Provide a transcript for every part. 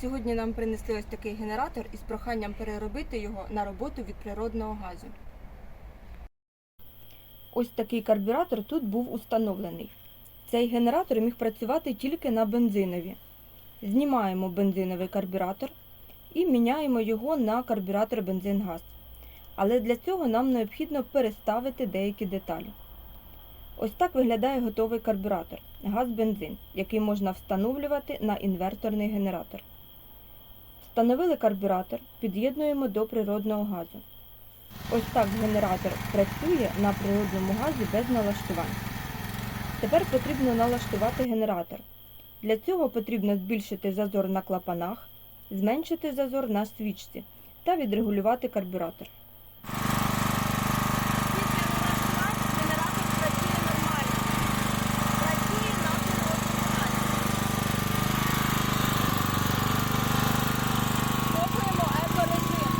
Сьогодні нам принесли ось такий генератор із проханням переробити його на роботу від природного газу. Ось такий карбюратор тут був установлений. Цей генератор міг працювати тільки на бензинові. Знімаємо бензиновий карбюратор і міняємо його на карбюратор бензин-газ. Але для цього нам необхідно переставити деякі деталі. Ось так виглядає готовий карбюратор газ-бензин, який можна встановлювати на інверторний генератор. Встановили карбюратор, під'єднуємо до природного газу. Ось так генератор працює на природному газі без налаштувань. Тепер потрібно налаштувати генератор. Для цього потрібно збільшити зазор на клапанах, зменшити зазор на свічці та відрегулювати карбюратор. Після налаштувань генератор працює нормально. Працює на природному газі. Слухаємо екорежим.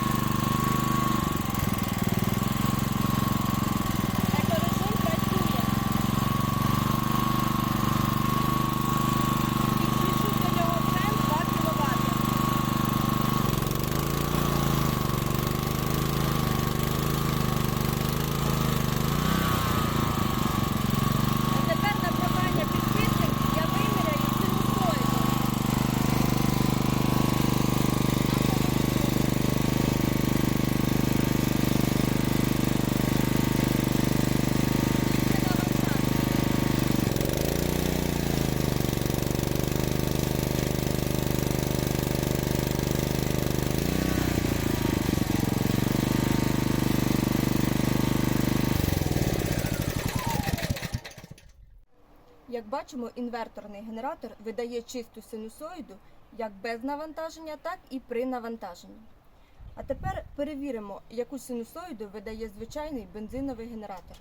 Екорежим працює. Підключу до нього фен 2 кВт. А тепер на прохання підписників я виміряю синусоїду. Як бачимо, інверторний генератор видає чисту синусоїду як без навантаження, так і при навантаженні. А тепер перевіримо, яку синусоїду видає звичайний бензиновий генератор.